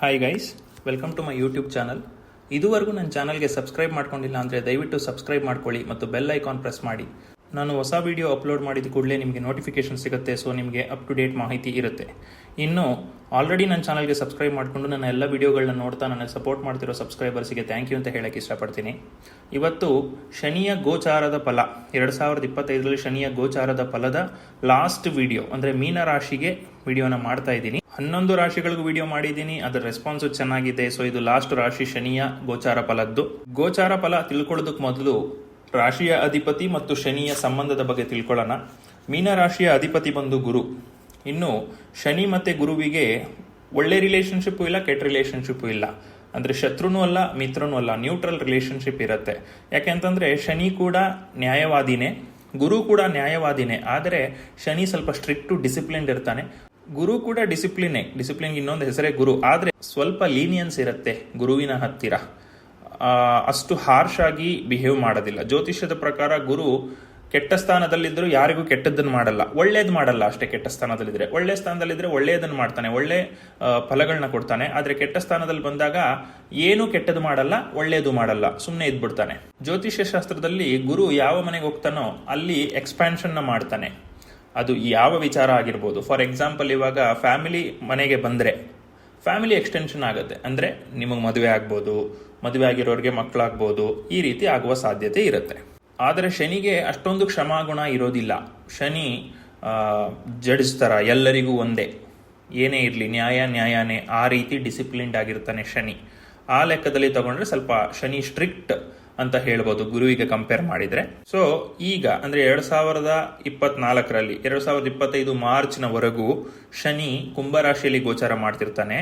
Hi guys welcome to my YouTube channel ಇದುವರೆಗೂ ನನ್ನ ಚಾನಲ್ಗೆ ಸಬ್ಸ್ಕ್ರೈಬ್ ಮಾಡ್ಕೊಂಡಿಲ್ಲ ಅಂದರೆ ದಯವಿಟ್ಟು ಸಬ್ಸ್ಕ್ರೈಬ್ ಮಾಡ್ಕೊಳ್ಳಿ ಮತ್ತು ಬೆಲ್ ಐಕಾನ್ ಪ್ರೆಸ್ ಮಾಡಿ. ನಾನು ಹೊಸ ವಿಡಿಯೋ ಅಪ್ಲೋಡ್ ಮಾಡಿದ ಕೂಡಲೇ ನಿಮಗೆ ನೋಟಿಫಿಕೇಶನ್ ಸಿಗುತ್ತೆ ಸೊ ನಿಮಗೆ ಅಪ್ ಟು ಡೇಟ್ ಮಾಹಿತಿ ಇರುತ್ತೆ. ಇನ್ನು ಆಲ್ರೆಡಿ ನನ್ನ ಚಾನಲ್ಗೆ ಸಬ್ಸ್ಕ್ರೈಬ್ ಮಾಡಿಕೊಂಡು ನನ್ನ ಎಲ್ಲ ವಿಡಿಯೋಗಳನ್ನ ನೋಡ್ತಾ ನನ್ನ ಸಪೋರ್ಟ್ ಮಾಡ್ತಿರೋ ಸಬ್ಸ್ಕ್ರೈಬರ್ಸ್ಗೆ ಥ್ಯಾಂಕ್ ಯು ಅಂತ ಹೇಳಕ್ಕೆ ಇಷ್ಟಪಡ್ತೀನಿ. ಇವತ್ತು ಶನಿಯ ಗೋಚಾರದ ಫಲ, ಎರಡು ಸಾವಿರದ ಇಪ್ಪತ್ತೈದರಲ್ಲಿ ಶನಿಯ ಗೋಚಾರದ ಫಲದ ಲಾಸ್ಟ್ ವಿಡಿಯೋ ಅಂದರೆ ಮೀನ ರಾಶಿಗೆ ವಿಡಿಯೋನ ಮಾಡ್ತಾ ಇದ್ದೀನಿ. ಹನ್ನೊಂದು ರಾಶಿಗಳಿಗೂ ವಿಡಿಯೋ ಮಾಡಿದ್ದೀನಿ. ಅದರ ರೆಸ್ಪಾನ್ಸು ಚೆನ್ನಾಗಿದೆ. ಸೊ ಇದು ಲಾಸ್ಟ್ ರಾಶಿ ಶನಿಯ ಗೋಚಾರ ಫಲದ್ದು. ಗೋಚಾರ ಫಲ ತಿಳ್ಕೊಳ್ಳೋದಕ್ಕೆ ಮೊದಲು ರಾಶಿಯ ಅಧಿಪತಿ ಮತ್ತು ಶನಿಯ ಸಂಬಂಧದ ಬಗ್ಗೆ ತಿಳ್ಕೊಳ್ಳೋಣ. ಮೀನ ರಾಶಿಯ ಅಧಿಪತಿ ಬಂದು ಗುರು. ಇನ್ನು ಶನಿ ಮತ್ತೆ ಗುರುವಿಗೆ ಒಳ್ಳೆ ರಿಲೇಷನ್ಶಿಪ್ಪು ಇಲ್ಲ, ಕೆಟ್ಟ ರಿಲೇಷನ್ಶಿಪ್ಪು ಇಲ್ಲ. ಅಂದ್ರೆ ಶತ್ರುನೂ ಅಲ್ಲ, ಮಿತ್ರನೂ ಅಲ್ಲ ನ್ಯೂಟ್ರಲ್ ರಿಲೇಶನ್ಶಿಪ್ ಇರುತ್ತೆ. ಯಾಕೆಂತಂದ್ರೆ ಶನಿ ಕೂಡ ನ್ಯಾಯವಾದಿನೇ, ಗುರು ಕೂಡ ನ್ಯಾಯವಾದಿನೇ. ಆದರೆ ಶನಿ ಸ್ವಲ್ಪ ಸ್ಟ್ರಿಕ್ಟು ಡಿಸಿಪ್ಲಿನ್ಡ್ ಇರ್ತಾನೆ. ಗುರು ಕೂಡ ಡಿಸಿಪ್ಲಿನೇ ಡಿಸಿಪ್ಲಿನ್ ಇನ್ನೊಂದು ಹೆಸರೇ ಗುರು. ಆದರೆ ಸ್ವಲ್ಪ ಲೀನಿಯನ್ಸ್ ಇರುತ್ತೆ ಗುರುವಿನ ಹತ್ತಿರ. ಅಷ್ಟು ಹಾರ್ಶ್ ಆಗಿ ಬಿಹೇವ್ ಮಾಡೋದಿಲ್ಲ. ಜ್ಯೋತಿಷ್ಯದ ಪ್ರಕಾರ ಗುರು ಕೆಟ್ಟ ಸ್ಥಾನದಲ್ಲಿದ್ದರೂ ಯಾರಿಗೂ ಕೆಟ್ಟದ್ದನ್ನು ಮಾಡಲ್ಲ. ಒಳ್ಳೇದು ಮಾಡಲ್ಲ ಅಷ್ಟೇ ಕೆಟ್ಟ ಸ್ಥಾನದಲ್ಲಿದ್ರೆ. ಒಳ್ಳೆ ಸ್ಥಾನದಲ್ಲಿದ್ರೆ ಒಳ್ಳೆಯದನ್ನು ಮಾಡ್ತಾನೆ. ಒಳ್ಳೆ ಫಲಗಳನ್ನ ಕೊಡ್ತಾನೆ. ಆದರೆ ಕೆಟ್ಟ ಸ್ಥಾನದಲ್ಲಿ ಬಂದಾಗ ಏನು ಕೆಟ್ಟದ್ದು ಮಾಡಲ್ಲ, ಒಳ್ಳೇದು ಮಾಡಲ್ಲ. ಸುಮ್ಮನೆ ಇದ್ಬಿಡ್ತಾನೆ. ಜ್ಯೋತಿಷ್ಯ ಶಾಸ್ತ್ರದಲ್ಲಿ ಗುರು ಯಾವ ಮನೆಗೆ ಹೋಗ್ತಾನೋ ಅಲ್ಲಿ ಎಕ್ಸ್ಪ್ಯಾನ್ಷನ್ನ ಮಾಡ್ತಾನೆ. ಅದು ಯಾವ ವಿಚಾರ ಆಗಿರ್ಬೋದು. ಫಾರ್ ಎಕ್ಸಾಂಪಲ್ ಇವಾಗ ಫ್ಯಾಮಿಲಿ ಮನೆಗೆ ಬಂದರೆ ಫ್ಯಾಮಿಲಿ ಎಕ್ಸ್ಟೆನ್ಷನ್ ಆಗುತ್ತೆ. ಅಂದರೆ ನಿಮಗೆ ಮದುವೆ ಆಗ್ಬೋದು, ಮದುವೆ ಆಗಿರೋರಿಗೆ ಮಕ್ಕಳಾಗ್ಬೋದು ಈ ರೀತಿ ಆಗುವ ಸಾಧ್ಯತೆ ಇರುತ್ತೆ. ಆದರೆ ಶನಿಗೆ ಅಷ್ಟೊಂದು ಕ್ಷಮಾಗುಣ ಇರೋದಿಲ್ಲ. ಶನಿ ಜಡ್ಜ್ ಥರ ಎಲ್ಲರಿಗೂ ಒಂದೇ. ಏನೇ ಇರಲಿ, ನ್ಯಾಯ, ನ್ಯಾಯನೇ ಆ ರೀತಿ ಡಿಸಿಪ್ಲಿನ್ಡ್ ಆಗಿರ್ತಾನೆ ಶನಿ. ಆ ಲೆಕ್ಕದಲ್ಲಿ ತಗೊಂಡ್ರೆ ಸ್ವಲ್ಪ ಶನಿ ಸ್ಟ್ರಿಕ್ಟ್ ಅಂತ ಹೇಳ್ಬೋದು ಗುರುವಿಗೆ ಕಂಪೇರ್ ಮಾಡಿದ್ರೆ. ಸೊ ಈಗ ಅಂದ್ರೆ ಎರಡ್ ಸಾವಿರದ ಇಪ್ಪತ್ನಾಲ್ಕರಲ್ಲಿ, ಎರಡ್ ಸಾವಿರದ ಇಪ್ಪತ್ತೈದು ಮಾರ್ಚ್ನವರೆಗೂ ಶನಿ ಕುಂಭರಾಶಿಯಲ್ಲಿ ಗೋಚಾರ ಮಾಡ್ತಿರ್ತಾನೆ.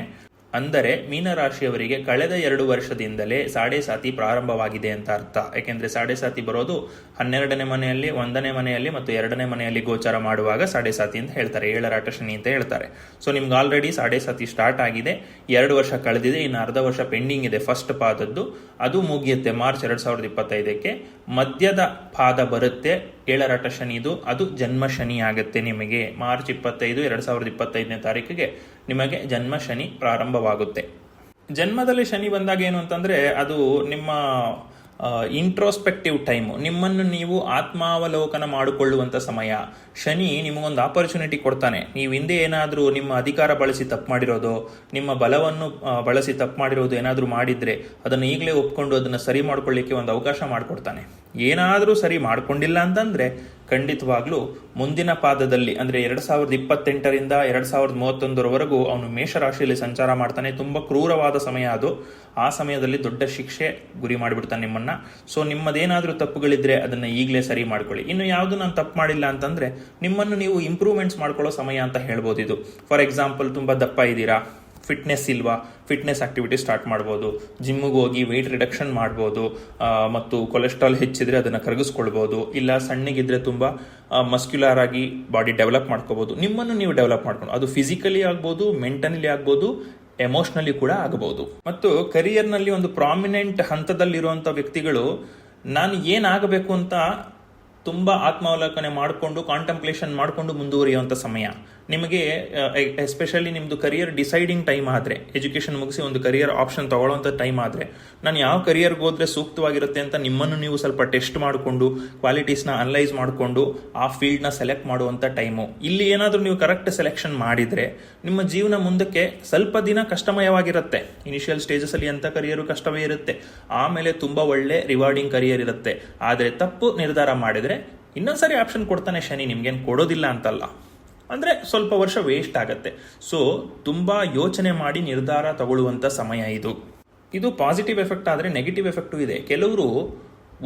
ಅಂದರೆ ಮೀನರಾಶಿಯವರಿಗೆ ಕಳೆದ ಎರಡು ವರ್ಷದಿಂದಲೇ ಸಾಡೆ ಸಾತಿ ಪ್ರಾರಂಭವಾಗಿದೆ ಅಂತ ಅರ್ಥ. ಯಾಕೆಂದ್ರೆ ಸಾಡೆ ಸಾತಿ ಬರೋದು ಹನ್ನೆರಡನೇ ಮನೆಯಲ್ಲಿ, ಒಂದನೇ ಮನೆಯಲ್ಲಿ ಮತ್ತು ಎರಡನೇ ಮನೆಯಲ್ಲಿ ಗೋಚಾರ ಮಾಡುವಾಗ ಸಾಡೆ ಸಾತಿ ಅಂತ ಹೇಳ್ತಾರೆ. ಏಳರಾಟ ಶನಿ ಅಂತ ಹೇಳ್ತಾರೆ. ಸೊ ನಿಮ್ಗೆ ಆಲ್ರೆಡಿ ಸಾಡೆ ಸಾತಿ ಸ್ಟಾರ್ಟ್ ಆಗಿದೆ. ಎರಡು ವರ್ಷ ಕಳೆದಿದೆ, ಇನ್ನು ಅರ್ಧ ವರ್ಷ ಪೆಂಡಿಂಗ್ ಇದೆ ಫಸ್ಟ್ ಪಾದದ್ದು. ಅದು ಮುಗಿಯುತ್ತೆ ಮಾರ್ಚ್ ಎರಡ್ ಸಾವಿರದ ಇಪ್ಪತ್ತೈದಕ್ಕೆ. ಮಧ್ಯದ ಪಾದ ಬರುತ್ತೆ ಏಳರಾಟ ಶನಿದು ಅದು ಜನ್ಮ ಶನಿ ಆಗುತ್ತೆ ನಿಮಗೆ. ಮಾರ್ಚ್ ಇಪ್ಪತ್ತೈದು, ಎರಡ್ ಸಾವಿರದ ಇಪ್ಪತ್ತೈದನೇ ತಾರೀಕಿಗೆ ನಿಮಗೆ ಜನ್ಮ ಶನಿ ಪ್ರಾರಂಭವಾಗುತ್ತೆ. ಜನ್ಮದಲ್ಲಿ ಶನಿ ಬಂದಾಗ ಏನು ಅಂತಂದ್ರೆ ಅದು ನಿಮ್ಮ ಇಂಟ್ರೋಸ್ಪೆಕ್ಟಿವ್ ಟೈಮು ನಿಮ್ಮನ್ನು ನೀವು ಆತ್ಮಾವಲೋಕನ ಮಾಡಿಕೊಳ್ಳುವಂಥ ಸಮಯ. ಶನಿ ನಿಮಗೊಂದು ಆಪರ್ಚುನಿಟಿ ಕೊಡ್ತಾನೆ. ನೀವು ಹಿಂದೆ ಏನಾದರೂ ನಿಮ್ಮ ಅಧಿಕಾರ ಬಳಸಿ ತಪ್ಪು ಮಾಡಿರೋದು, ನಿಮ್ಮ ಬಲವನ್ನು ಬಳಸಿ ತಪ್ಪು ಮಾಡಿರೋದು ಏನಾದರೂ ಮಾಡಿದ್ರೆ ಅದನ್ನು ಈಗಲೇ ಒಪ್ಕೊಂಡು ಅದನ್ನು ಸರಿ ಮಾಡ್ಕೊಳ್ಳಿಕ್ಕೆ ಒಂದು ಅವಕಾಶ ಮಾಡಿಕೊಡ್ತಾನೆ. ಏನಾದರೂ ಸರಿ ಮಾಡ್ಕೊಂಡಿಲ್ಲ ಅಂತಂದ್ರೆ ಖಂಡಿತವಾಗ್ಲೂ ಮುಂದಿನ ಪಾದದಲ್ಲಿ, ಅಂದ್ರೆ ಎರಡ್ ಸಾವಿರದ ಇಪ್ಪತ್ತೆಂಟರಿಂದ ಎರಡ್ ಸಾವಿರದ ಮೂವತ್ತೊಂದರವರೆಗೂ ಅವನು ಮೇಷರಾಶಿಯಲ್ಲಿ ಸಂಚಾರ ಮಾಡ್ತಾನೆ. ತುಂಬಾ ಕ್ರೂರವಾದ ಸಮಯ ಅದು. ಆ ಸಮಯದಲ್ಲಿ ದೊಡ್ಡ ಶಿಕ್ಷೆ ಗುರಿ ಮಾಡಿಬಿಡ್ತಾನೆ ನಿಮ್ಮನ್ನ. ಸೊ ನಿಮ್ಮದೇನಾದ್ರೂ ತಪ್ಪುಗಳಿದ್ರೆ ಅದನ್ನ ಈಗಲೇ ಸರಿ ಮಾಡ್ಕೊಳ್ಳಿ. ಇನ್ನು ಯಾವುದು ನಾನು ತಪ್ಪು ಮಾಡಿಲ್ಲ ಅಂತಂದ್ರೆ ನಿಮ್ಮನ್ನು ನೀವು ಇಂಪ್ರೂವ್ಮೆಂಟ್ಸ್ ಮಾಡ್ಕೊಳ್ಳೋ ಸಮಯ ಅಂತ ಹೇಳ್ಬೋದು ಇದು. ಫಾರ್ ಎಕ್ಸಾಂಪಲ್ ತುಂಬಾ ದಪ್ಪ ಇದ್ದೀರಾ? ಫಿಟ್ನೆಸ್ ಇಲ್ವಾ ಫಿಟ್ನೆಸ್ ಆಕ್ಟಿವಿಟಿ ಸ್ಟಾರ್ಟ್ ಮಾಡ್ಬೋದು. ಜಿಮ್ಮಿಗೆ ಹೋಗಿ ವೆಯ್ಟ್ ರಿಡಕ್ಷನ್ ಮಾಡ್ಬೋದು ಮತ್ತು ಕೊಲೆಸ್ಟ್ರಾಲ್ ಹೆಚ್ಚಿದ್ರೆ ಅದನ್ನು ಕರಗಿಸ್ಕೊಳ್ಬೋದು. ಇಲ್ಲ ಸಣ್ಣಗಿದ್ರೆ ತುಂಬ ಮಸ್ಕ್ಯುಲರ್ ಆಗಿ ಬಾಡಿ ಡೆವಲಪ್ ಮಾಡ್ಕೋಬೋದು. ನಿಮ್ಮನ್ನು ನೀವು ಡೆವಲಪ್ ಮಾಡ್ಕೊಂಡು, ಅದು ಫಿಸಿಕಲಿ ಆಗ್ಬೋದು ಮೆಂಟಲಿ ಆಗ್ಬೋದು ಎಮೋಷ್ನಲಿ ಕೂಡ ಆಗಬಹುದು ಮತ್ತು ಕರಿಯರ್ನಲ್ಲಿ ಒಂದು ಪ್ರಾಮಿನೆಂಟ್ ಹಂತದಲ್ಲಿರುವಂಥ ವ್ಯಕ್ತಿಗಳು, ನಾನು ಏನಾಗಬೇಕು ಅಂತ ತುಂಬ ಆತ್ಮಾವಲೋಕನೆ ಮಾಡಿಕೊಂಡು ಕಾಂಟಂಪ್ಲೇಷನ್ ಮಾಡಿಕೊಂಡು ಮುಂದುವರಿಯುವಂಥ ಸಮಯ. ನಿಮಗೆ ಎಸ್ಪೆಷಲಿ ನಿಮ್ಮದು ಕರಿಯರ್ ಡಿಸೈಡಿಂಗ್ ಟೈಮ್ ಆದರೆ ಎಜುಕೇಷನ್ ಮುಗಿಸಿ ಒಂದು ಕರಿಯರ್ ಆಪ್ಷನ್ ತೊಗೊಳ್ಳೋಂಥ ಟೈಮ್ ಆದರೆ, ನಾನು ಯಾವ ಕರಿಯರ್ಗೆ ಹೋದರೆ ಸೂಕ್ತವಾಗಿರುತ್ತೆ ಅಂತ ನಿಮ್ಮನ್ನು ನೀವು ಸ್ವಲ್ಪ ಟೆಸ್ಟ್ ಮಾಡಿಕೊಂಡು ಕ್ವಾಲಿಟೀಸ್ನ ಅನಲೈಸ್ ಮಾಡಿಕೊಂಡು, ಆ ಫೀಲ್ಡ್ನ ಸೆಲೆಕ್ಟ್ ಮಾಡುವಂಥ ಟೈಮು ಇಲ್ಲಿ ಏನಾದರೂ ನೀವು ಕರೆಕ್ಟ್ ಸೆಲೆಕ್ಷನ್ ಮಾಡಿದರೆ, ನಿಮ್ಮ ಜೀವನ ಮುಂದಕ್ಕೆ ಸ್ವಲ್ಪ ದಿನ ಕಷ್ಟಮಯವಾಗಿರುತ್ತೆ. ಇನಿಷಿಯಲ್ ಸ್ಟೇಜಸಲ್ಲಿ ಎಂಥ ಕರಿಯರು ಕಷ್ಟವೇ ಇರುತ್ತೆ. ಆಮೇಲೆ ತುಂಬ ಒಳ್ಳೆ ರಿವಾರ್ಡಿಂಗ್ ಕರಿಯರ್ ಇರುತ್ತೆ. ಆದರೆ ತಪ್ಪು ನಿರ್ಧಾರ ಮಾಡಿದರೆ ಇನ್ನೊಂದ್ಸರಿ ಆಪ್ಷನ್ ಕೊಡ್ತಾನೆ ಶನಿ, ನಿಮ್ಗೇನು ಕೊಡೋದಿಲ್ಲ ಅಂತಲ್ಲ. ಅಂದರೆ ಸ್ವಲ್ಪ ವರ್ಷ ವೇಸ್ಟ್ ಆಗುತ್ತೆ. ಸೊ ತುಂಬ ಯೋಚನೆ ಮಾಡಿ ನಿರ್ಧಾರ ತಗೊಳ್ಳುವಂಥ ಸಮಯ ಇದು. ಇದು ಪಾಸಿಟಿವ್ ಎಫೆಕ್ಟ್ ಆದರೆ ನೆಗೆಟಿವ್ ಎಫೆಕ್ಟು ಇದೆ. ಕೆಲವರು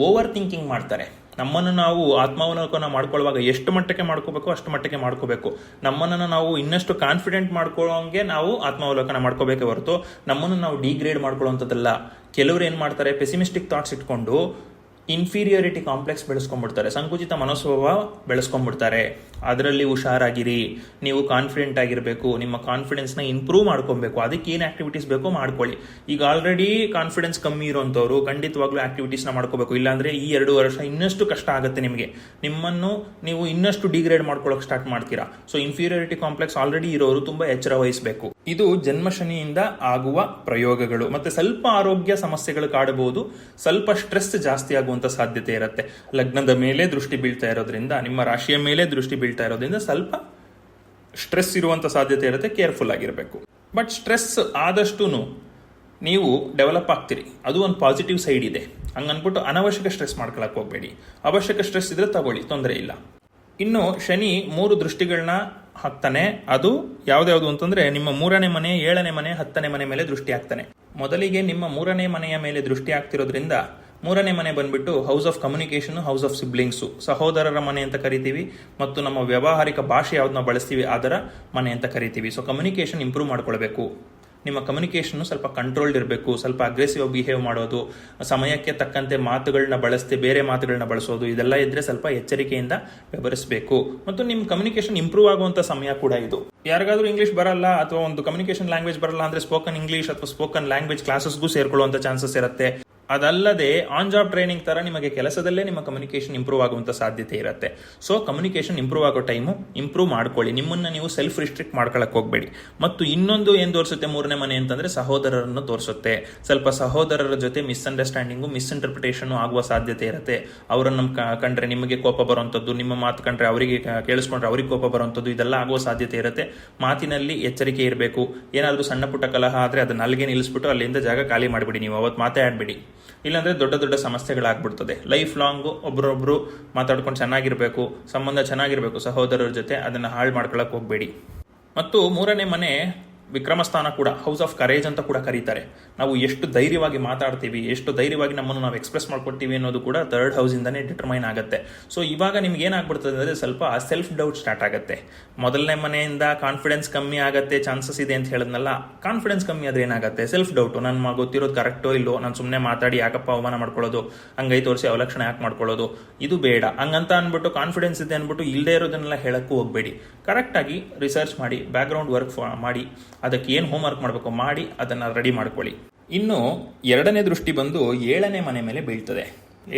ಓವರ್ ಥಿಂಕಿಂಗ್ ಮಾಡ್ತಾರೆ. ನಮ್ಮನ್ನು ನಾವು ಆತ್ಮಾವಲೋಕನ ಮಾಡ್ಕೊಳ್ಳುವಾಗ ಎಷ್ಟು ಮಟ್ಟಕ್ಕೆ ಮಾಡ್ಕೋಬೇಕು, ಅಷ್ಟು ಮಟ್ಟಕ್ಕೆ ಮಾಡ್ಕೋಬೇಕು. ನಮ್ಮನ್ನು ನಾವು ಇನ್ನಷ್ಟು ಕಾನ್ಫಿಡೆಂಟ್ ಮಾಡ್ಕೊಳ್ಳೋಂಗೆ ನಾವು ಆತ್ಮಾವಲೋಕನ ಮಾಡ್ಕೋಬೇಕೇ ಹೊರತು, ನಮ್ಮನ್ನು ನಾವು ಡಿಗ್ರೇಡ್ ಮಾಡ್ಕೊಳ್ಳೋಂಥದ್ದಲ್ಲ ಕೆಲವರು ಏನು ಮಾಡ್ತಾರೆ ಪೆಸಿಮಿಸ್ಟಿಕ್ ಥಾಟ್ಸ್ ಇಟ್ಕೊಂಡು ಇನ್ಫೀರಿಯಾರಿಟಿ ಕಾಂಪ್ಲೆಕ್ಸ್ ಬೆಳೆಸ್ಕೊಂಡ್ಬಿಡ್ತಾರೆ. ಸಂಕುಚಿತ ಮನೋಸ್ವಭಾವ ಬೆಳೆಸ್ಕೊಂಡ್ಬಿಡ್ತಾರೆ. ಅದರಲ್ಲಿ ಹುಷಾರಾಗಿರಿ, ನೀವು ಕಾನ್ಫಿಡೆಂಟ್ ಆಗಿರಬೇಕು, ನಿಮ್ಮ ಕಾನ್ಫಿಡೆನ್ಸ್ನ ಇಂಪ್ರೂವ್ ಮಾಡ್ಕೊಬೇಕು, ಅದಕ್ಕೆ ಏನು ಆಕ್ಟಿವಿಟೀಸ್ ಬೇಕೋ ಮಾಡ್ಕೊಳ್ಳಿ. ಈಗ ಆಲ್ರೆಡಿ ಕಾನ್ಫಿಡೆನ್ಸ್ ಕಮ್ಮಿ ಇರುವಂಥವ್ರು ಖಂಡಿತವಾಗ್ಲೂ ಆಕ್ಟಿವಿಟೀಸ್ನ ಮಾಡ್ಕೋಬೇಕು. ಇಲ್ಲಾಂದ್ರೆ ಈ ಎರಡು ವರ್ಷ ಇನ್ನಷ್ಟು ಕಷ್ಟ ಆಗುತ್ತೆ ನಿಮಗೆ. ನಿಮ್ಮನ್ನು ನೀವು ಇನ್ನಷ್ಟು ಡಿಗ್ರೇಡ್ ಮಾಡ್ಕೊಳ್ಳೋಕೆ ಸ್ಟಾರ್ಟ್ ಮಾಡ್ತೀರಾ. ಸೊ ಇನ್ಫೀರಿಯಾರಿಟಿ ಕಾಂಪ್ಲೆಕ್ಸ್ ಆಲ್ರೆಡಿ ಇರೋರು ತುಂಬಾ ಎಚ್ಚರ ವಹಿಸಬೇಕು. ಇದು ಜನ್ಮಶನಿಯಿಂದ ಆಗುವ ಪ್ರಯೋಗಗಳು. ಮತ್ತೆ ಸ್ವಲ್ಪ ಆರೋಗ್ಯ ಸಮಸ್ಯೆಗಳು ಕಾಡಬಹುದು. ಸ್ವಲ್ಪ ಸ್ಟ್ರೆಸ್ ಜಾಸ್ತಿ ಆಗುವಂತ ಸಾಧ್ಯತೆ ಇರುತ್ತೆ. ಲಗ್ನದ ಮೇಲೆ ದೃಷ್ಟಿ ಬೀಳ್ತಾ ಇರೋದ್ರಿಂದ, ನಿಮ್ಮ ರಾಶಿಯ ಮೇಲೆ ದೃಷ್ಟಿ ಬೀಳ್ತಾ ಇರೋದ್ರಿಂದ ಸ್ವಲ್ಪ ಸ್ಟ್ರೆಸ್ ಇರುವಂತ ಸಾಧ್ಯತೆ ಇರುತ್ತೆ, ಕೇರ್ಫುಲ್ ಆಗಿರಬೇಕು. ಬಟ್ ಸ್ಟ್ರೆಸ್ ಆದಷ್ಟು ನೀವು ಡೆವಲಪ್ ಆಗ್ತೀರಿ. ಅದು ಒಂದು ಪಾಸಿಟಿವ್ ಸೈಡ್ ಇದೆ. ಹಂಗನ್ಬಿಟ್ಟು ಅನವಶ್ಯಕ ಸ್ಟ್ರೆಸ್ ಮಾಡ್ಕೊಳಕ್ ಹೋಗಬೇಡಿ. ಅವಶ್ಯಕ ಸ್ಟ್ರೆಸ್ ಇದ್ರೆ ತಗೊಳ್ಳಿ, ತೊಂದರೆ ಇಲ್ಲ. ಇನ್ನು ಶನಿ ಮೂರು ದೃಷ್ಟಿಗಳನ್ನ ಹಾಕ್ತಾನೆ. ಅದು ಯಾವ್ದ್ಯಾವ್ದು ಅಂತಂದ್ರೆ ನಿಮ್ಮ ಮೂರನೇ ಮನೆ, ಏಳನೇ ಮನೆ, ಹತ್ತನೇ ಮನೆ ಮೇಲೆ ದೃಷ್ಟಿ ಹಾಕ್ತಾನೆ. ಮೊದಲಿಗೆ ನಿಮ್ಮ ಮೂರನೇ ಮನೆಯ ಮೇಲೆ ದೃಷ್ಟಿ ಆಗ್ತಿರೋದ್ರಿಂದ ಮೂರನೇ ಮನೆ ಬಂದ್ಬಿಟ್ಟು house of communication house of siblings ಸಹೋದರರ ಮನೆ ಅಂತ ಕರಿತೀವಿ ಮತ್ತು ನಮ್ಮ ವ್ಯಾವಹಾರಿಕ ಭಾಷೆ ಯಾವ್ದನ್ನ ಬಳಸ್ತೀವಿ ಅದರ ಮನೆ ಅಂತ ಕರಿತೀವಿ. ಸೊ ಕಮ್ಯುನಿಕೇಷನ್ ಇಂಪ್ರೂವ್ ಮಾಡ್ಕೊಳ್ಬೇಕು. ನಿಮ್ಮ ಕಮ್ಯುನಿಕೇಷನ್ ಸ್ವಲ್ಪ ಕಂಟ್ರೋಲ್ಡ್ ಇರಬೇಕು. ಸ್ವಲ್ಪ ಅಗ್ರೆಸಿವ್ ಬಿಹೇವ್ ಮಾಡೋದು, ಸಮಯಕ್ಕೆ ತಕ್ಕಂತೆ ಮಾತುಗಳನ್ನ ಬಳಸದೆ ಬೇರೆ ಮಾತುಗಳನ್ನ ಬಳಸೋದು, ಇದೆಲ್ಲ ಇದ್ರೆ ಸ್ವಲ್ಪ ಎಚ್ಚರಿಕೆಯಿಂದ ವ್ಯವಹರಿಸಬೇಕು. ಮತ್ತು ನಿಮ್ಮ ಕಮ್ಯುನಿಕೇಷನ್ ಇಂಪ್ರೂವ್ ಆಗುವಂತ ಸಮಯ ಕೂಡ ಇದು. ಯಾರಿಗಾದ್ರೂ ಇಂಗ್ಲೀಷ್ ಬರಲ್ಲ ಅಥವಾ ಒಂದು ಕಮ್ಯುನಿಕೇಷನ್ ಲ್ಯಾಂಗ್ವೇಜ್ ಬರಲ್ಲ ಅಂದ್ರೆ ಸ್ಪೋಕನ್ ಇಂಗ್ಲೀಷ್ ಅಥವಾ ಸ್ಪೋಕನ್ ಲ್ಯಾಂಗ್ವೇಜ್ ಕ್ಲಾಸಸ್ಗೂ ಸೇರ್ಕೊಳ್ಳುವಂತ ಚಾನ್ಸಸ್ ಇರುತ್ತೆ. ಅದಲ್ಲದೆ ಆನ್ ಜಾಬ್ ಟ್ರೈನಿಂಗ್ ತರ ನಿಮಗೆ ಕೆಲಸದಲ್ಲೇ ನಿಮ್ಮ ಕಮ್ಯುನಿಕೇಶನ್ ಇಂಪ್ರೂವ್ ಆಗುವಂಥ ಸಾಧ್ಯತೆ ಇರುತ್ತೆ. ಸೊ ಕಮ್ಯುನಿಕೇಶನ್ ಇಂಪ್ರೂವ್ ಆಗೋ ಟೈಮು ಇಂಪ್ರೂವ್ ಮಾಡ್ಕೊಳ್ಳಿ. ನಿಮ್ಮನ್ನ ನೀವು ಸೆಲ್ಫ್ ರಿಸ್ಟ್ರಿಕ್ಟ್ ಮಾಡ್ಕೊಳಕ್ ಹೋಗಬೇಡಿ. ಮತ್ತು ಇನ್ನೊಂದು ಏನು ತೋರಿಸುತ್ತೆ ಮೂರನೇ ಮನೆ ಅಂತಂದ್ರೆ ಸಹೋದರರನ್ನು ತೋರಿಸುತ್ತೆ. ಸ್ವಲ್ಪ ಸಹೋದರರ ಜೊತೆ ಮಿಸ್ಅಂಡರ್ಸ್ಟ್ಯಾಂಡಿಂಗು ಮಿಸ್ಇಂಟರ್ಪ್ರಿಟೇಷನು ಆಗುವ ಸಾಧ್ಯತೆ ಇರುತ್ತೆ. ಅವರನ್ನು ಕಂಡ್ರೆ ನಿಮಗೆ ಕೋಪ ಬರುವಂಥದ್ದು ನಿಮ್ಮ ಮಾತು ಕಂಡ್ರೆ ಅವರಿಗೆ ಕೇಳಿಸ್ಕೊಂಡ್ರೆ ಅವರಿಗೆ ಕೋಪ ಬರುವಂಥದ್ದು ಇದೆಲ್ಲ ಆಗುವ ಸಾಧ್ಯತೆ ಇರುತ್ತೆ. ಮಾತಿನಲ್ಲಿ ಎಚ್ಚರಿಕೆ ಇರಬೇಕು. ಏನಾದರೂ ಸಣ್ಣ ಪುಟ್ಟ ಕಲಹ ಆದರೆ ಅದನ್ನ ಅಲ್ಲಿಗೆ ನಿಲ್ಲಿಸ್ಬಿಟ್ಟು ಅಲ್ಲಿಂದ ಜಾಗ ಖಾಲಿ ಮಾಡಿಬಿಡಿ ನೀವು. ಅವತ್ತು ಮಾತಾಡಬೇಡಿ. ಇಲ್ಲಾಂದ್ರೆ ದೊಡ್ಡ ದೊಡ್ಡ ಸಮಸ್ಯೆಗಳಾಗ್ಬಿಡ್ತದೆ. ಲೈಫ್ ಲಾಂಗ್ ಒಬ್ಬರೊಬ್ಬರು ಮಾತಾಡ್ಕೊಂಡು ಚೆನ್ನಾಗಿರ್ಬೇಕು, ಸಂಬಂಧ ಚೆನ್ನಾಗಿರ್ಬೇಕು ಸಹೋದರರ ಜೊತೆ ಅದನ್ನ ಹಾಳು ಮಾಡ್ಕೊಳಕ್ ಹೋಗ್ಬೇಡಿ. ಮತ್ತು ಮೂರನೇ ಮನೆ ವಿಕ್ರಮಸ್ಥಾನ ಕೂಡ ಹೌಸ್ ಆಫ್ ಕರೇಜ್ ಅಂತ ಕೂಡ ಕರೀತಾರೆ. ನಾವು ಎಷ್ಟು ಧೈರ್ಯವಾಗಿ ಮಾತಾಡ್ತೀವಿ, ಎಷ್ಟು ಧೈರ್ಯವಾಗಿ ನಮ್ಮನ್ನು ನಾವು ಎಕ್ಸ್ಪ್ರೆಸ್ ಮಾಡ್ಕೊಡ್ತೀವಿ ಅನ್ನೋದು ಕೂಡ ಹೌಸ್ ಇಂದನೇ ಡಿಟರ್ಮೈನ್ ಆಗುತ್ತೆ. ಸೊ ಇವಾಗ ನಿಮ್ಗೆ ಏನಾಗ್ಬಿಡ್ತದೆ ಅಂದರೆ ಸ್ವಲ್ಪ ಸೆಲ್ಫ್ ಡೌಟ್ ಸ್ಟಾರ್ಟ್ ಆಗುತ್ತೆ. ಮೊದಲನೇ ಮನೆಯಿಂದ ಕಾನ್ಫಿಡೆನ್ಸ್ ಕಮ್ಮಿ ಆಗುತ್ತೆ ಚಾನ್ಸಸ್ ಇದೆ ಅಂತ ಹೇಳಿದ್ನಲ್ಲ ಕಾನ್ಫಿಡೆನ್ಸ್ ಕಮ್ಮಿ ಆದ್ರೆ ಏನಾಗುತ್ತೆ? ಸೆಲ್ಫ್ ಡೌಟ್ ನನ್ನ ಗೊತ್ತಿರೋದು ಕರೆಕ್ಟೋ ಇಲ್ಲೋ ನಾನು ಸುಮ್ಮನೆ ಮಾತಾಡಿ ಯಾಕಪ್ಪ ಅವಮಾನ ಮಾಡ್ಕೊಳ್ಳೋದು ಹಂಗೈ ತೋರಿಸಿ ಅವಲಕ್ಷಣ ಯಾಕೆ ಮಾಡ್ಕೊಳ್ಳೋದು? ಇದು ಬೇಡ. ಹಂಗಂತ ಅಂದ್ಬಿಟ್ಟು ಕಾನ್ಫಿಡೆನ್ಸ್ ಇದೆ ಅಂದ್ಬಿಟ್ಟು ಇಲ್ಲದೆ ಇರೋದನ್ನೆಲ್ಲ ಹೇಳಕ್ಕೂ ಹೋಗಬೇಡಿ. ಕರೆಕ್ಟಾಗಿ ರಿಸರ್ಚ್ ಮಾಡಿ ಬ್ಯಾಕ್ಗ್ರೌಂಡ್ ವರ್ಕ್ ಮಾಡಿ ಅದಕ್ಕೆ ಏನು ಹೋಮ್ವರ್ಕ್ ಮಾಡಬೇಕು ಮಾಡಿ ಅದನ್ನು ರೆಡಿ ಮಾಡ್ಕೊಳ್ಳಿ. ಇನ್ನು ಎರಡನೇ ದೃಷ್ಟಿ ಬಂದು ಏಳನೇ ಮನೆ ಮೇಲೆ ಬೀಳ್ತದೆ.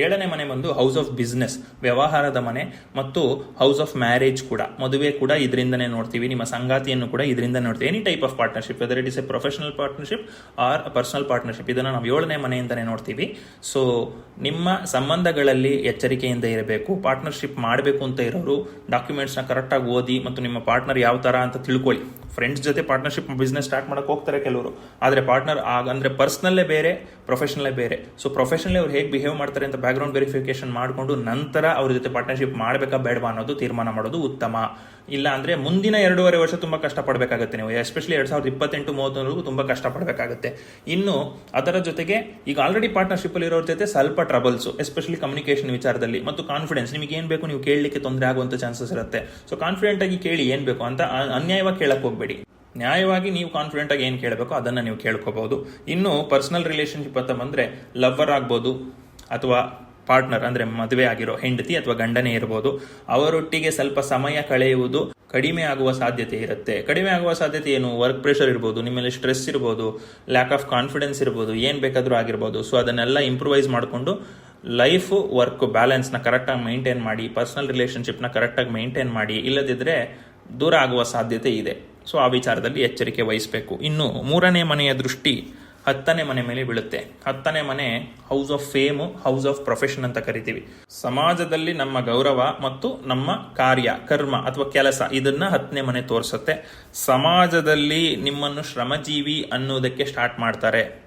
ಏಳನೇ ಮನೆ ಬಂದು ಹೌಸ್ ಆಫ್ ಬಿಸ್ನೆಸ್ ವ್ಯವಹಾರದ ಮನೆ ಮತ್ತು ಹೌಸ್ ಆಫ್ ಮ್ಯಾರೇಜ್ ಕೂಡ. ಮದುವೆ ಕೂಡ ಇದರಿಂದನೇ ನೋಡ್ತೀವಿ. ನಿಮ್ಮ ಸಂಗಾತಿಯನ್ನು ಕೂಡ ಇದರಿಂದ ನೋಡ್ತೀವಿ. Any type of partnership whether it is a professional partnership or personal partnership ಇದನ್ನು ನಾವು ಏಳನೇ ಮನೆಯಿಂದನೇ ನೋಡ್ತೀವಿ. ಸೊ ನಿಮ್ಮ ಸಂಬಂಧಗಳಲ್ಲಿ ಎಚ್ಚರಿಕೆಯಿಂದ ಇರಬೇಕು. ಪಾರ್ಟ್ನರ್ಶಿಪ್ ಮಾಡಬೇಕು ಅಂತ ಇರೋರು ಡಾಕ್ಯುಮೆಂಟ್ಸ್ನ ಕರೆಕ್ಟಾಗಿ ಓದಿ ಮತ್ತು ನಿಮ್ಮ ಪಾರ್ಟ್ನರ್ ಯಾವ ಥರ ಅಂತ ತಿಳ್ಕೊಳ್ಳಿ. ಫ್ರೆಂಡ್ಸ್ ಜೊತೆ ಪಾರ್ಟ್ನರ್ಶಿಪ್ ಬಿಸ್ನೆಸ್ ಸ್ಟಾರ್ಟ್ ಮಾಡಕ್ಕೆ ಹೋಗ್ತಾರೆ ಕೆಲವರು. ಆದರೆ ಪಾರ್ಟ್ನರ್ ಆಗ ಅಂದರೆ ಪರ್ಸ್ನಲ್ಲೇ ಬೇರೆ ಪ್ರೊಫೆಷನಲ್ಲೇ ಬೇರೆ. ಸೊ ಪ್ರೊಫೆಷನಲ್ಲೇ ಅವ್ರು ಹೇಗೆ ಬಿಹೇವ್ ಮಾಡ್ತಾರೆ ಅಂತ ಬ್ಯಾಕ್ಗ್ರೌಂಡ್ ವೆರಿಫಿಕೇಶನ್ ಮಾಡಿಕೊಂಡು ನಂತರ ಅವ್ರ ಜೊತೆ ಪಾರ್ಟ್ನರ್ಶಿಪ್ ಮಾಡಬೇಕಾ ಬೇಡವಾ ಅನ್ನೋದು ತೀರ್ಮಾನ ಮಾಡೋದು ಉತ್ತಮ. ಇಲ್ಲ ಅಂದ್ರೆ ಮುಂದಿನ ಎರಡೂವರೆ ವರ್ಷ ತುಂಬಾ ಕಷ್ಟಪಡಬೇಕಾಗುತ್ತೆ ನೀವು. ಎಸ್ಪೆಷಲಿ ಎರಡ್ ಸಾವಿರದ ಇಪ್ಪತ್ತೆಂಟು ಮೂವತ್ತೊಂದರೆಗೂ ತುಂಬಾ ಕಷ್ಟಪಡಬೇಕಾಗುತ್ತೆ. ಇನ್ನು ಅದರ ಜೊತೆಗೆ ಈಗ ಆಲ್ರೆಡಿ ಪಾರ್ಟ್ನರ್ಶಿಪ್ ಅಲ್ಲಿ ಇರೋರ ಜೊತೆ ಸ್ವಲ್ಪ ಟ್ರಬಲ್ಸ್ ಎಸ್ಪೆಷಲಿ ಕಮ್ಯುನಿಕೇಶನ್ ವಿಚಾರದಲ್ಲಿ ಮತ್ತು ಕಾನ್ಫಿಡೆನ್ಸ್ ನಿಮಗೆ ಏನ್ ಬೇಕು ನೀವು ಕೇಳಲಿಕ್ಕೆ ತೊಂದರೆ ಆಗುವಂತ ಚಾನ್ಸಸ್ ಇರುತ್ತೆ. ಸೊ ಕಾನ್ಫಿಡೆಂಟ್ ಆಗಿ ಕೇಳಿ ಏನ್ ಬೇಕು ಅಂತ ಅನ್ಯಾಯವಾಗಿ ಕೇಳಕ್ ಹೋಗ್ಬೇಡಿ. ನ್ಯಾಯವಾಗಿ ನೀವು ಕಾನ್ಫಿಡೆಂಟ್ ಆಗಿ ಏನು ಕೇಳಬೇಕು ಅದನ್ನ ನೀವು ಕೇಳ್ಕೋಬಹುದು ಇನ್ನು ಪರ್ಸನಲ್ ರಿಲೇಶನ್ಶಿಪ್ ಅಂತ ಬಂದ್ರೆ ಲವರ್ ಆಗ್ಬೋದು ಅಥವಾ ಪಾರ್ಟ್ನರ್ ಅಂದ್ರೆ ಮದುವೆ ಆಗಿರೋ ಹೆಂಡತಿ ಅಥವಾ ಗಂಡನೇ ಇರಬಹುದು ಅವರೊಟ್ಟಿಗೆ ಸ್ವಲ್ಪ ಸಮಯ ಕಳೆಯುವುದು ಕಡಿಮೆ ಆಗುವ ಸಾಧ್ಯತೆ ಇರುತ್ತೆ. ಕಡಿಮೆ ಆಗುವ ಸಾಧ್ಯತೆ ಏನು? ವರ್ಕ್ ಪ್ರೆಷರ್ ಇರ್ಬೋದು ನಿಮ್ಮಲ್ಲಿ ಸ್ಟ್ರೆಸ್ ಇರ್ಬೋದು ಲ್ಯಾಕ್ ಆಫ್ ಕಾನ್ಫಿಡೆನ್ಸ್ ಇರ್ಬೋದು, ಏನು ಬೇಕಾದರೂ ಆಗಿರ್ಬೋದು. ಸೊ ಅದನ್ನೆಲ್ಲ ಇಂಪ್ರೂವೈಸ್ ಮಾಡಿಕೊಂಡು ಲೈಫ್ ವರ್ಕ್ ಬ್ಯಾಲೆನ್ಸ್ನ ಕರೆಕ್ಟಾಗಿ ಮೈಂಟೈನ್ ಮಾಡಿ ಪರ್ಸನಲ್ ರಿಲೇಶನ್ಶಿಪ್ನ ಕರೆಕ್ಟಾಗಿ ಮೈಂಟೈನ್ ಮಾಡಿ ಇಲ್ಲದಿದ್ದರೆ ದೂರ ಆಗುವ ಸಾಧ್ಯತೆ ಇದೆ. ಸೊ ಆ ವಿಚಾರದಲ್ಲಿ ಎಚ್ಚರಿಕೆ ವಹಿಸಬೇಕು. ಇನ್ನು ಮೂರನೇ ಮನೆಯ ದೃಷ್ಟಿ ಹತ್ತನೇ ಮನೆ ಮೇಲೆ ಬೀಳುತ್ತೆ. ಹತ್ತನೇ ಮನೆ house of fame house of profession ಅಂತ ಕರಿತೀವಿ. ಸಮಾಜದಲ್ಲಿ ನಮ್ಮ ಗೌರವ ಮತ್ತು ನಮ್ಮ ಕಾರ್ಯ, ಕರ್ಮ ಅಥವಾ ಕೆಲಸ ಇದನ್ನ ಹತ್ತನೇ ಮನೆ ತೋರಿಸುತ್ತೆ. ಸಮಾಜದಲ್ಲಿ ನಿಮ್ಮನ್ನು ಶ್ರಮಜೀವಿ ಅನ್ನೋದಕ್ಕೆ ಸ್ಟಾರ್ಟ್ ಮಾಡ್ತಾರೆ.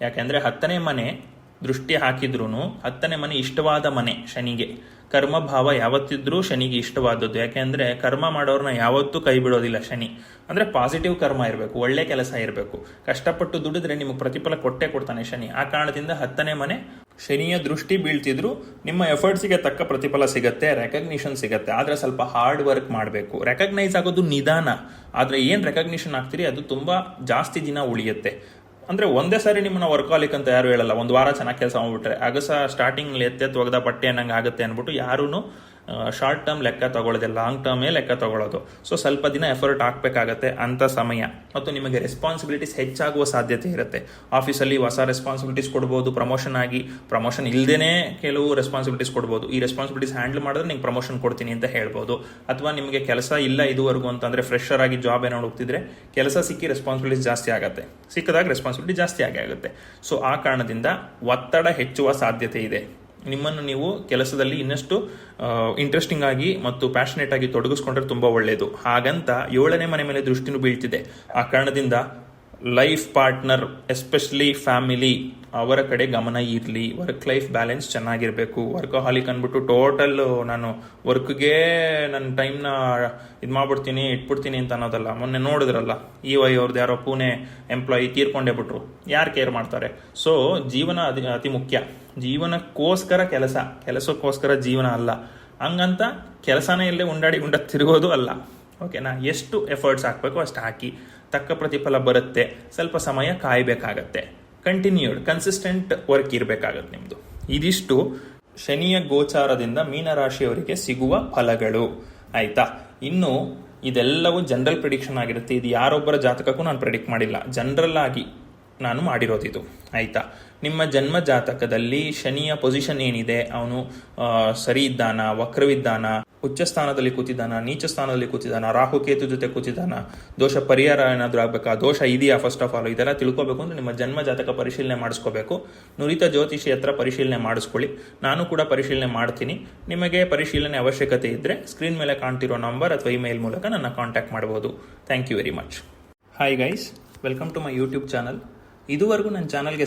ಯಾಕೆಂದ್ರೆ ಹತ್ತನೇ ಮನೆ ದೃಷ್ಟಿ ಹಾಕಿದ್ರು ಹತ್ತನೇ ಮನೆ ಇಷ್ಟವಾದ ಮನೆ ಶನಿಗೆ. ಕರ್ಮಭಾವ ಯಾವತ್ತಿದ್ರೂ ಶನಿಗೆ ಇಷ್ಟವಾದದ್ದು. ಯಾಕೆಂದ್ರೆ ಕರ್ಮ ಮಾಡೋರ್ನ ಯಾವತ್ತೂ ಕೈ ಬಿಡೋದಿಲ್ಲ ಶನಿ. ಅಂದ್ರೆ ಪಾಸಿಟಿವ್ ಕರ್ಮ ಇರಬೇಕು, ಒಳ್ಳೆ ಕೆಲಸ ಇರಬೇಕು. ಕಷ್ಟಪಟ್ಟು ದುಡಿದ್ರೆ ನಿಮಗೆ ಪ್ರತಿಫಲ ಕೊಟ್ಟೆ ಕೊಡ್ತಾನೆ ಶನಿ. ಆ ಕಾರಣದಿಂದ ಹತ್ತನೇ ಮನೆ ಶನಿಯ ದೃಷ್ಟಿ ಬೀಳ್ತಿದ್ರು, ನಿಮ್ಮ ಎಫರ್ಟ್ಸಿಗೆ ತಕ್ಕ ಪ್ರತಿಫಲ ಸಿಗತ್ತೆ ರೆಕಗ್ನಿಷನ್ ಸಿಗತ್ತೆ. ಆದ್ರೆ ಸ್ವಲ್ಪ ಹಾರ್ಡ್ ವರ್ಕ್ ಮಾಡಬೇಕು. ರೆಕಗ್ನೈಸ್ ಆಗೋದು ನಿಧಾನ. ಆದ್ರೆ ಏನ್ ರೆಕಗ್ನಿಷನ್ ಆಗ್ತೀರಿ? ಅದು ತುಂಬಾ ಜಾಸ್ತಿ ದಿನ ಉಳಿಯುತ್ತೆ. ಅಂದರೆ ಒಂದೇ ಸಾರಿ ನಿಮ್ಮನ್ನ ವರ್ಕಾಲಿಕ್ ಅಂತ ಯಾರು ಹೇಳಲ್ಲ. ಒಂದು ವಾರ ಚೆನ್ನಾಗಿ ಕೆಲಸ ಮಾಡ್ಬಿಟ್ರೆ. ಅಗಸ ಸ್ಟಾರ್ಟಿಂಗ್ ಎತ್ತೆತ್ತು ಒಗದ ಬಟ್ಟೆ ಅನ್ನಂಗೆ ಆಗುತ್ತೆ ಅಂದ್ಬಿಟ್ಟು ಯಾರೂ ಶಾರ್ಟ್ ಟರ್ಮ್ ಲೆಕ್ಕ ತಗೊಳ್ಳೋದೆ ಲಾಂಗ್ ಟರ್ಮೇ ಲೆಕ್ಕ ತಗೊಳ್ಳೋದು. ಸೊ ಸ್ವಲ್ಪ ದಿನ ಎಫರ್ಟ್ ಹಾಕಬೇಕಾಗತ್ತೆ ಅಂಥ ಸಮಯ. ಮತ್ತು ನಿಮಗೆ ರೆಸ್ಪಾನ್ಸಿಬಿಲಿಟೀಸ್ ಹೆಚ್ಚಾಗುವ ಸಾಧ್ಯತೆ ಇರುತ್ತೆ. ಆಫೀಸಲ್ಲಿ ಹೊಸ ರೆಸ್ಪಾನ್ಸಿಬಿಲಿಟೀಸ್ ಕೊಡ್ಬೋದು ಪ್ರಮೋಷನ್ ಆಗಿ. ಪ್ರಮೋಷನ್ ಇಲ್ಲದೇ ಕೆಲವು ರೆಸ್ಪಾನ್ಸಿಬಿಲಿಟೀಸ್ ಕೊಡ್ಬೋದು. ಈ ರೆಸ್ಪಾನ್ಸಿಬಿಲಿಟೀಸ್ ಹ್ಯಾಂಡಲ್ ಮಾಡಿದ್ರೆ ನಿಮ್ಗೆ ಪ್ರಮೋಷನ್ ಕೊಡ್ತೀನಿ ಅಂತ ಹೇಳ್ಬೋದು. ಅಥವಾ ನಿಮಗೆ ಕೆಲಸ ಇಲ್ಲ ಇದುವರೆಗೂ ಅಂತಂದರೆ ಫ್ರೆಶರ್ ಆಗಿ ಜಾಬ್ ಏನೋ ಹೋಗ್ತಿದ್ರೆ ಕೆಲಸ ಸಿಕ್ಕಿ ರೆಸ್ಪಾನ್ಸಿಬಿಲಿಟೀಸ್ ಜಾಸ್ತಿ ಆಗುತ್ತೆ. ಸಿಕ್ಕದಾಗ ರೆಸ್ಪಾನ್ಸಿಬಿಲಿಟಿ ಜಾಸ್ತಿ ಆಗಿ ಆಗುತ್ತೆ. ಸೊ ಆ ಕಾರಣದಿಂದ ಒತ್ತಡ ಹೆಚ್ಚುವ ಸಾಧ್ಯತೆ ಇದೆ. ನಿಮ್ಮನ್ನು ನೀವು ಕೆಲಸದಲ್ಲಿ ಇನ್ನಷ್ಟು ಇಂಟ್ರೆಸ್ಟಿಂಗ್ ಆಗಿ ಮತ್ತು ಪ್ಯಾಷನೇಟ್ ಆಗಿ ತೊಡಗಿಸ್ಕೊಂಡ್ರೆ ತುಂಬ ಒಳ್ಳೆಯದು ಹಾಗಂತ ಏಳನೇ ಮನೆ ಮೇಲೆ ದೃಷ್ಟಿನೂ ಬೀಳ್ತಿದೆ. ಆ ಕಾರಣದಿಂದ ಲೈಫ್ ಪಾರ್ಟ್ನರ್ ಎಸ್ಪೆಷಲಿ ಫ್ಯಾಮಿಲಿ ಅವರ ಕಡೆ ಗಮನ ಇರಲಿ. ವರ್ಕ್ ಲೈಫ್ ಬ್ಯಾಲೆನ್ಸ್ ಚೆನ್ನಾಗಿರಬೇಕು. ವರ್ಕಹಾಲಿಕ್ ಅಂದ್ಬಿಟ್ಟು ಟೋಟಲ್ ನಾನು ವರ್ಕ್ಗೆ ನನ್ನ ಟೈಮ್ನ ಇದು ಮಾಡ್ಬಿಡ್ತೀನಿ, ಇಟ್ಬಿಡ್ತೀನಿ ಅಂತ ಅನ್ನೋದಲ್ಲ. ಮೊನ್ನೆ ನೋಡಿದ್ರಲ್ಲ ಈ ವೈ ಅವ್ರದ್ದು ಯಾರೋ ಪುಣೆ ಎಂಪ್ಲಾಯಿ ತೀರ್ಕೊಂಡೇ ಬಿಟ್ರು. ಯಾರು ಕೇರ್ ಮಾಡ್ತಾರೆ? ಸೊ ಜೀವನ ಅತಿ ಅತಿ ಮುಖ್ಯ. ಜೀವನಕ್ಕೋಸ್ಕರ ಕೆಲಸ. ಕೆಲಸಕ್ಕೋಸ್ಕರ ಜೀವನ ಅಲ್ಲ. ಹಂಗಂತ ಕೆಲಸನೇ ಇಲ್ಲೇ ಉಂಡಾಡಿ ಉಂಡ ತಿರುಗೋದು ಅಲ್ಲ ಓಕೆನಾ ಎಷ್ಟು ಎಫರ್ಟ್ಸ್ ಹಾಕಬೇಕು ಅಷ್ಟು ಹಾಕಿ. ತಕ್ಕ ಪ್ರತಿಫಲ ಬರುತ್ತೆ. ಸ್ವಲ್ಪ ಸಮಯ ಕಾಯಬೇಕಾಗತ್ತೆ. ಕಂಟಿನ್ಯೂಡ್ ಕನ್ಸಿಸ್ಟೆಂಟ್ ವರ್ಕ್ ಇರಬೇಕಾಗತ್ತೆ ನಿಮ್ಮದು ಇದಿಷ್ಟು ಶನಿಯ ಗೋಚಾರದಿಂದ ಮೀನರಾಶಿಯವರಿಗೆ ಸಿಗುವ ಫಲಗಳು. ಆಯ್ತಾ? ಇನ್ನು ಇದೆಲ್ಲವೂ ಜನರಲ್ ಪ್ರಿಡಿಕ್ಷನ್ ಆಗಿರುತ್ತೆ. ಇದು ಯಾರೊಬ್ಬರ ಜಾತಕಕ್ಕೂ ನಾನು ಪ್ರಿಡಿಕ್ಟ್ ಮಾಡಿಲ್ಲ. ಜನರಲ್ ಆಗಿ ನಾನು ಮಾಡಿರೋದಿದು. ಆಯಿತಾ? ನಿಮ್ಮ ಜನ್ಮ ಜಾತಕದಲ್ಲಿ ಶನಿಯ ಪೊಸಿಷನ್ ಏನಿದೆ? ಅವನು ಸರಿ ಇದ್ದಾನ? ವಕ್ರವಿದ್ದಾನ? ಉಚ್ಚ ಸ್ಥಾನದಲ್ಲಿ ಕೂತಿದ್ದಾನ? ನೀಚ ಸ್ಥಾನದಲ್ಲಿ ಕೂತಿದ್ದಾನ? ರಾಹು, ಕೇತು ಜೊತೆ ಕೂತಿದ್ದಾನ? ದೋಷ ಪರಿಹಾರ ಏನಾದರೂ ಆಗಬೇಕಾ? ದೋಷ ಇದೆಯಾ ಫಸ್ಟ್ ಆಫ್ ಆಲ್ ಇದೆಲ್ಲ ತಿಳ್ಕೋಬೇಕು ಅಂದರೆ ನಿಮ್ಮ ಜನ್ಮ ಜಾತಕ ಪರಿಶೀಲನೆ ಮಾಡಿಸ್ಕೋಬೇಕು. ನುರಿತ ಜ್ಯೋತಿಷಿ ಹತ್ರ ಪರಿಶೀಲನೆ ಮಾಡಿಸ್ಕೊಳ್ಳಿ. ನಾನು ಕೂಡ ಪರಿಶೀಲನೆ ಮಾಡ್ತೀನಿ. ನಿಮಗೆ ಪರಿಶೀಲನೆ ಅವಶ್ಯಕತೆ ಇದ್ದರೆ ಸ್ಕ್ರೀನ್ ಮೇಲೆ ಕಾಣ್ತಿರೋ ನಂಬರ್ ಅಥವಾ ಇಮೇಲ್ ಮೂಲಕ ನನ್ನ ಕಾಂಟ್ಯಾಕ್ಟ್ ಮಾಡ್ಬೋದು. Thank you very much hi guys welcome to my YouTube channel ಇದುವರೆಗೂ ನನ್ನ ಚಾನಲ್ಗೆ